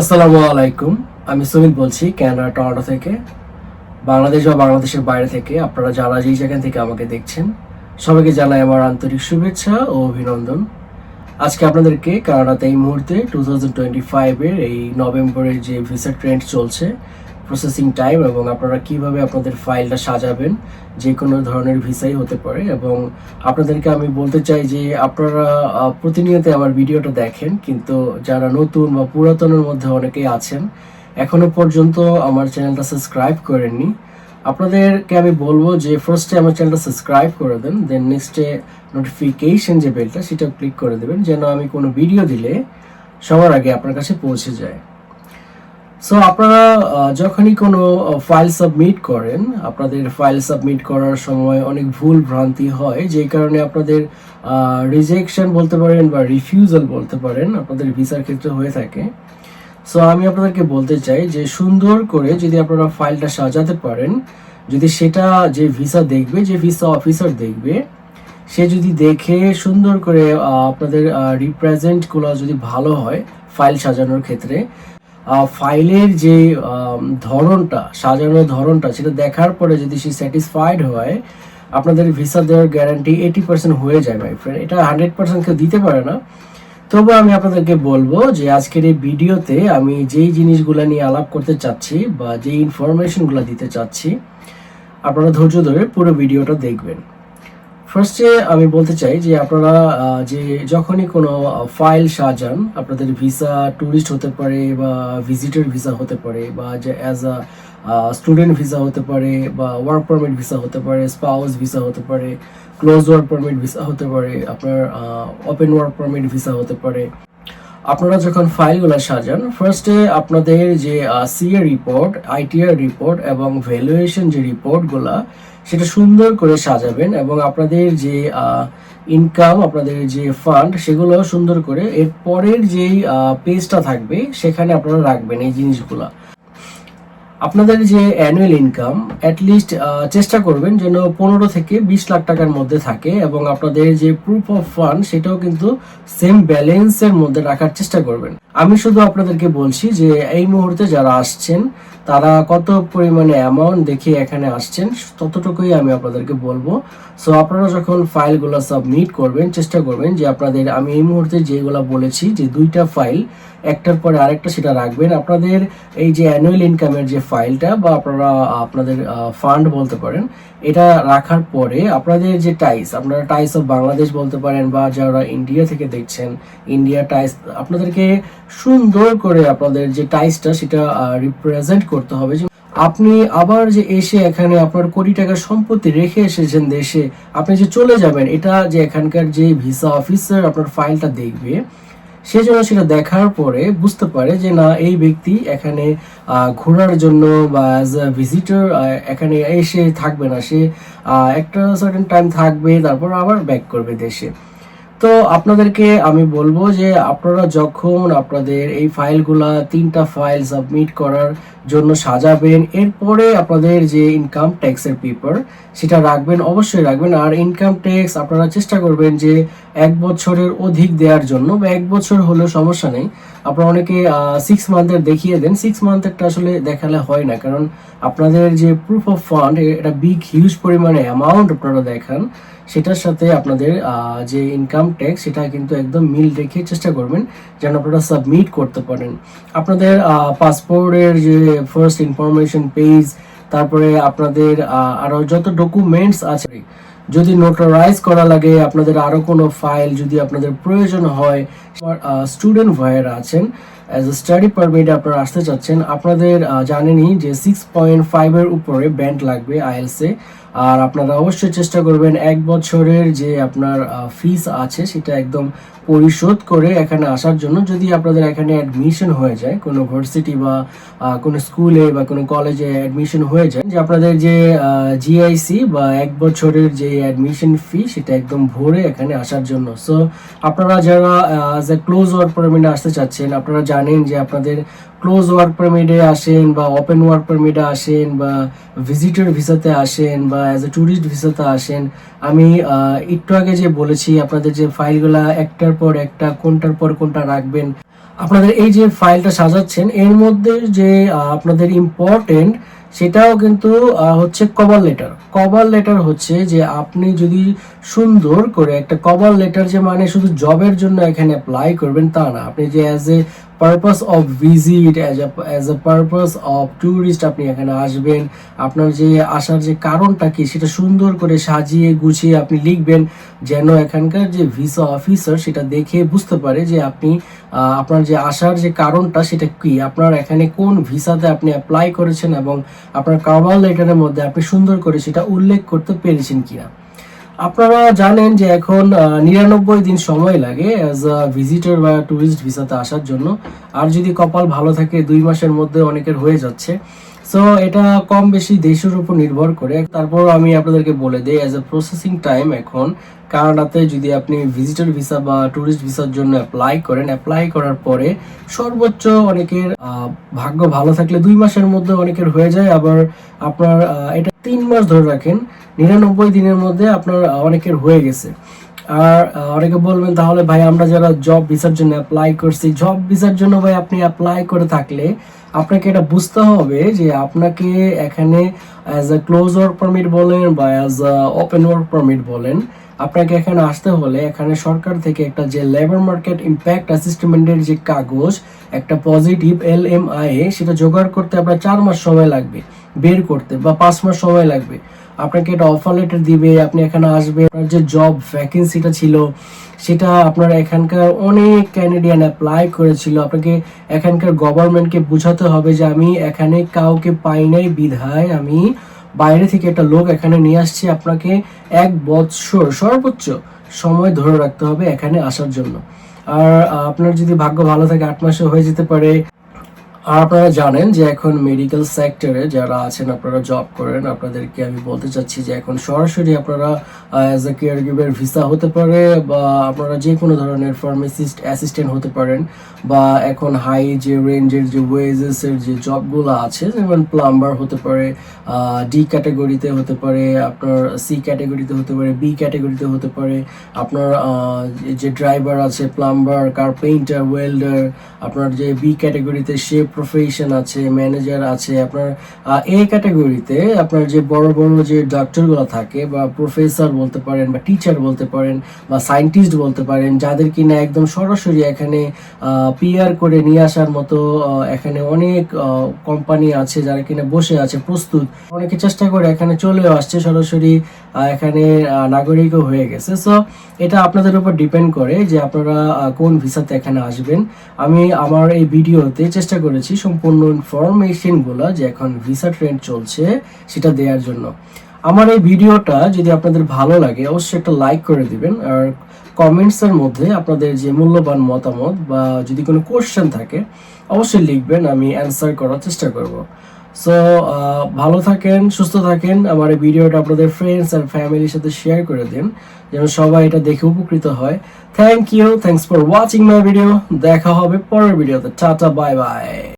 আসসালামু আলাইকুম। আমি সুমিত বলছি, ক্যানাডা, টরন্টো থেকে। বাংলাদেশ বা বাংলাদেশের বাইরে থেকে আপনারা যারা যেই জায়গা থেকে আমাকে দেখছেন, সবাইকে জানাই আমার আন্তরিক শুভেচ্ছা ও অভিনন্দন। আজকে আপনাদেরকে কানাডাতে এই মুহূর্তে টু থাউজেন্ড টোয়েন্টি ফাইভের এই নভেম্বরের যে ভিসা ট্রেন্ড চলছে প্রসেসিং টাইম এবং আপনারা কীভাবে আপনাদের ফাইলটা সাজাবেন যে কোনো ধরনের ভিসাই হতে পারে এবং আপনাদেরকে আমি বলতে চাই যে আপনারা প্রতিনিয়ত আমার ভিডিওটা দেখেন, কিন্তু যারা নতুন বা পুরাতনের মধ্যে অনেকেই আছেন, এখনও পর্যন্ত আমার চ্যানেলটা সাবস্ক্রাইব করেননি। আপনাদেরকে আমি বলব যে ফার্স্টে আমার চ্যানেলটা সাবস্ক্রাইব করে দেন দেন নেক্সটে নোটিফিকেশন যে বেলটা, সেটা ক্লিক করে দেবেন, যেন আমি কোনো ভিডিও দিলে সবার আগে আপনার কাছে পৌঁছে যায়। সো আপনারা যখনই কোনো ফাইল সাবমিট করেন, আপনাদের ফাইল সাবমিট করার সময় অনেক ভুল ভ্রান্তি হয়, যেই কারণে আপনাদের রিজেকশন বলতে পারেন বা রিফিউজাল বলতে পারেন, আপনাদের ভিসার ক্ষেত্রে হয়ে থাকে। সো আমি আপনাদেরকে বলতে চাই যে, সুন্দর করে যদি আপনারা ফাইলটা সাজাতে পারেন, যদি সেটা যে ভিসা দেখবে, যে ভিসা অফিসার দেখবে, সে যদি দেখে সুন্দর করে আপনাদের রিপ্রেজেন্টগুলো যদি ভালো হয় ফাইল সাজানোর ক্ষেত্রে ফাইলের যে ধরনটা সাজানোর ধরনটা, সেটা দেখার পরে যদি সে স্যাটিসফাইড হয়, আপনাদের ভিসা দেওয়ার গ্যারান্টি এইটি পার্সেন্ট হয়ে যায় মাই ফ্রেন্ড এটা হান্ড্রেড পার্সেন্ট কেউ দিতে পারে না। তবু আমি আপনাদেরকে বলব যে, আজকের এই ভিডিওতে আমি যেই জিনিসগুলো নিয়ে আলাপ করতে চাচ্ছি বা যেই ইনফরমেশনগুলো দিতে চাচ্ছি, আপনারা ধৈর্য ধরে পুরো ভিডিওটা দেখবেন। ফার্স্টে আমি বলতে চাই যে আপনারা যে যখনই কোনো ফাইল সাজান, আপনাদের ভিসা ট্যুরিস্ট হতে পারে বা ভিজিটার ভিসা হতে পারে বা যে অ্যাজ আ স্টুডেন্ট ভিসা হতে পারে বা ওয়ার্ক পারমিট ভিসা হতে পারে স্পাউস ভিসা হতে পারে ক্লোজ ওয়ার্ক পারমিট ভিসা হতে পারে, আপনার ওপেন ওয়ার্ক পারমিট ভিসা হতে পারে। আপনারা যখন ফাইলগুলো সাজান ফার্স্টে আপনাদের যে সিএ রিপোর্ট আইটিআর রিপোর্ট এবং ভ্যালুয়েশন যে রিপোর্টগুলা সেটা সুন্দর করে সাজাবেন এবং আপনাদের যে ইনকাম আপনাদের যে ফান্ড সেগুলো সুন্দর করে এরপরের যেই পেজটা থাকবে, সেখানে আপনারা রাখবেন এই জিনিসগুলা। আপনাদের যে অ্যানুয়াল ইনকাম অ্যাটলিস্ট চেষ্টা করবেন যেন পনেরো থেকে বিশ লাখ টাকার মধ্যে থাকে এবং আপনাদের যে প্রুফ অফ ফান্ড সেটাও কিন্তু সেম ব্যালেন্সের মধ্যে রাখার চেষ্টা করবেন। আমি শুধু আপনাদেরকে বলছি যে এই মুহূর্তে যারা আসছেন তারা কত পরিমাণে অ্যামাউন্ট দেখে এখানে আসছেন, ততটুকুই আমি আপনাদেরকে বলব। সো আপনারা যখন ফাইলগুলো সাবমিট করবেন, চেষ্টা করবেন যে আপনাদের, আমি এই মুহূর্তে যেগুলো বলেছি, যে দুইটা ফাইল একটার পরে আরেকটা সেটা রাখবেন। আপনাদের এই যে অ্যানুয়াল ইনকামের যে ফাইলটা বা আপনারা, আপনাদের ফান্ড বলতে পারেন, এটা রাখার পরে আপনাদের যে টাইস আপনারা টাইস অফ বাংলাদেশ বলতে পারেন বা যারা ইন্ডিয়া থেকে দেখছেন ইন্ডিয়া টাইস আপনাদেরকে সুন্দর করে আপনাদের যে টাইসটা সেটা রিপ্রেজেন্ট করতে হবে। আপনি আবার যে এসে এখানে আপনার কোটি টাকার সম্পত্তি রেখে এসেছেন দেশে, আপনি যে চলে যাবেন, এটা যে এখানকার যে ভিসা অফিসার আপনার ফাইলটা দেখবে, সে যেন সেটা দেখার পরে বুঝতে পারে যে না, এই ব্যক্তি এখানে ঘোরার জন্য বা অ্যাজ আ ভিজিটর এখানে এসে থাকবে না। সে একটা সার্টেন টাইম থাকবে, তারপর আবার ব্যাক করবে দেশে। তো আপনাদেরকে আমি বলব যে আপনারা যখন আপনাদের এই ফাইলগুলা, তিনটা ফাইল সাবমিট করার জন্য সাজাবেন, এরপরে আপনাদের যে ইনকাম ট্যাক্সের পেপার সেটা রাখবেন, অবশ্যই রাখবেন। আর ইনকাম ট্যাক্স আপনারা চেষ্টা করবেন যে এক বছরের অধিক দেওয়ার জন্য, বা এক বছর হলেও সমস্যা নেই। আপনারা অনেকে সিক্স মান্থের দেখিয়ে দেন। সিক্স মান্থেরটা আসলে দেখালে হয় না, কারণ আপনাদের যে প্রুফ অফ ফান্ড এটা বিগ হিউজ পরিমাণে অ্যামাউন্ট আপনারা দেখান। সেটার সাথে আপনাদের যে ইনকাম ট্যাক্স সেটা কিন্তু একদম মিল রেখে চেষ্টা করবেন যেন আপনারা সাবমিট করতে পারেন। আপনাদের পাসপোর্টের যে ফার্স্ট ইনফরমেশন পেজ তারপরে আপনাদের আহ, আরও যত ডকুমেন্টস আছে যদি নোটারাইজ করা লাগে আপনাদের আরও কোনো ফাইল যদি আপনাদের প্রয়োজন হয় স্টুডেন্ট ভাইয়েরা আছেন অ্যাজ এ স্টাডি পারমিট আপনারা আসতে চাচ্ছেন আপনাদের আহ, জানেনই যে সিক্স পয়েন্ট ফাইভের উপরে ব্যান্ড লাগবে আইএলসে আর আপনারা অবশ্যই চেষ্টা করবেন এক বছরের যে আপনার ফিস আছে সেটা একদম পরিশোধ করে এখানে আসার জন্য। যদি আপনাদের এখানে অ্যাডমিশন হয়ে যায়, কোনো ভার্সিটি বা কোনো স্কুলে বা কোনো কলেজে অ্যাডমিশন হয়ে যায়, যে আপনাদের যে জিআইসি বা এক বছরের যে অ্যাডমিশন ফি সেটা একদম ভরে এখানে আসার জন্য। সো আপনারা যারা অ্যাজ এ ক্লোজ ওয়ার্ক পারমিটে আসতে চাচ্ছেন, আপনারা জানেন যে আপনাদের ক্লোজ ওয়ার্ক পারমিটে আসেন বা ওপেন ওয়ার্ক পারমিটে আসেন বা ভিজিটর ভিসাতে আসেন বা অ্যাজ এ ট্যুরিস্ট ভিসাতে আসেন, আমি একটু আগে যে বলেছি আপনাদের যে ফাইলগুলা একটার পর একটা, কোনটার পর কোনটা রাখবেন, আপনাদের এই যে ফাইলটা সাজাচ্ছেন, এর মধ্যে যে আপনাদের ইম্পর্টেন্ট সেটাও কিন্তু হচ্ছে কভার লেটার কভার লেটার হচ্ছে যে আপনি যদি সুন্দর করে একটা কভার লেটার যে মানে শুধু জবের জন্য এখানে অ্যাপ্লাই করবেন তা না, আপনি যে as a purpose of visit as as a purpose of tourist আপনি এখানে আসবেন, আপনার যে আসার যে কারণটা কি সেটা সুন্দর করে সাজিয়ে গুছিয়ে আপনি লিখবেন, যেন এখানকার যে ভিসা অফিসার সেটা দেখে বুঝতে পারে যে আপনি আপনার যে আসার যে কারণটা সেটা কি, আপনার এখানে কোন ভিসাতে আপনি অ্যাপ্লাই করেছেন এবং আপনার কাভার লেটারের মধ্যে আপনি সুন্দর করে সেটা উল্লেখ করতে পেরেছেন কিনা। আপনারা জানেন যে এখন নিরানব্বই দিন সময় লাগে অ্যাজ আ ভিজিটার বা ট্যুরিস্ট ভিসাতে আসার জন্য। আর যদি কপাল ভালো থাকে, দুই মাসের মধ্যে অনেকের হয়ে যাচ্ছে। সো এটা কম বেশি দেশের উপর নির্ভর করে। তারপর আমি আপনাদেরকে বলে দিই অ্যাজ এ প্রসেসিং টাইম এখন, কানাডাতে যদি আপনি ভিজিটর ভিসা বা ট্যুরিস্ট ভিসার জন্য অ্যাপ্লাই করেন অ্যাপ্লাই করার পরে সর্বোচ্চ অনেকের ভাগ্য ভালো থাকলে দুই মাসের মধ্যে অনেকের হয়ে যায়। আবার আপনার এটা তিন মাস ধরে রাখেন। নিরানব্বই দিনের মধ্যে আপনার অনেকের হয়ে গেছে। আর অনেকে বলবেন, তাহলে ভাই, আমরা যারা জব ভিসার জন্য অ্যাপ্লাই করছি জব ভিসার জন্য ভাই, আপনি অ্যাপ্লাই করে থাকলে আপনাকে এটা বুঝতে হবে যে আপনাকে এখানে as a close work permit বলেন বা as a open work permit বলেন, আপনাকে এখানে আসতে হলে এখানে সরকার থেকে একটা যে লেবার মার্কেট ইম্প্যাক্ট অ্যাসিস্টমেন্টের যে কাগজ, একটা পজিটিভ এল এম আই সেটা জোগাড় করতে আপনার চার মাস সময় লাগবে, বের করতে বা পাঁচ মাস সময় লাগবে। আপনাকে এটা অফার লেটার দিবে, আপনি এখানে আসবে। আপনার যে জব ভ্যাকেন্সিটা ছিল, সেটা আপনার এখানকার অনেক ক্যানেডিয়ান অ্যাপ্লাই করেছিল। আপনাকে এখানকার গভর্নমেন্টকে বোঝাতে হবে যে আমি এখানে কাউকে পাই নাই বিধায়। আমি বাইরে থেকে একটা লোক এখানে নিয়ে আসছি আপনাকে এক বৎসর সর্বোচ্চ সময় ধরে রাখতে হবে এখানে আসার জন্য। আর আপনার যদি ভাগ্য ভালো থাকে, আট মাসে হয়ে যেতে পারে। আর আপনারা জানেন যে এখন মেডিকেল সেক্টরে যারা আছেন, আপনারা জব করেন, আপনাদেরকে আমি বলতে চাচ্ছি যে এখন সরাসরি আপনারা as a caregiver visa হতে পারে বা আপনারা যে কোনো ধরনের ফার্মাসিস্ট অ্যাসিস্ট্যান্ট হতে পারেন বা এখন হাই যে রেঞ্জের যে ওয়েজেসের যে জবগুলো আছে, যেমন প্লাম্বার হতে পারে ডি ক্যাটাগরিতে হতে পারে, আপনার সি ক্যাটাগরিতে হতে পারে বি ক্যাটাগরিতে হতে পারে, আপনার যে ড্রাইভার আছে প্লাম্বার কার্পেন্টার ওয়েল্ডার আপনার যে বি ক্যাটাগরিতে শেপ প্রফেশন আছে ম্যানেজার আছে, আপনার এ ক্যাটাগরিতে আপনার যে বড় বড় যে ডক্টরগুলো থাকে বা প্রফেসর বলতে পারেন বা টিচার বলতে পারেন বা সায়েন্টিস্ট বলতে পারেন, যাদের কিনা একদম সরাসরি এখানে পিআর করে নিয়ে আসার মতো এখানে অনেক কোম্পানি আছে যারা কিনা বসে আছে, প্রস্তুত। অনেকে চেষ্টা করে এখানে চলেও আসছে সরাসরি এখানে নাগরিকও হয়ে গেছে। সো এটা আপনাদের উপর ডিপেন্ড করে যে আপনারা কোন ভিসাতে এখানে আসবেন। আমি আমার এই ভিডিওতে চেষ্টা করেছি সম্পূর্ণ ইনফরমেশনগুলো যে এখন ভিসা ট্রেন্ড চলছে সেটা দেওয়ার জন্য। আমার এই ভিডিওটা যদি আপনাদের ভালো লাগে, অবশ্যই একটা লাইক করে দিবেন। আর কমেন্টসের মধ্যে আপনাদের যে মূল্যবান মতামত বা যদি কোনো কোশ্চেন থাকে, অবশ্যই লিখবেন, আমি অ্যান্সার করার চেষ্টা করব। সো ভালো থাকেন, সুস্থ থাকেন। আমার এই ভিডিওটা আপনাদের ফ্রেন্ডস আর ফ্যামিলির সাথে শেয়ার করে দিন, যেন সবাই এটা দেখে উপকৃত হয়। Thank you thanks for watching my video দেখা হবে পরের ভিডিওতে টাটা বাই বাই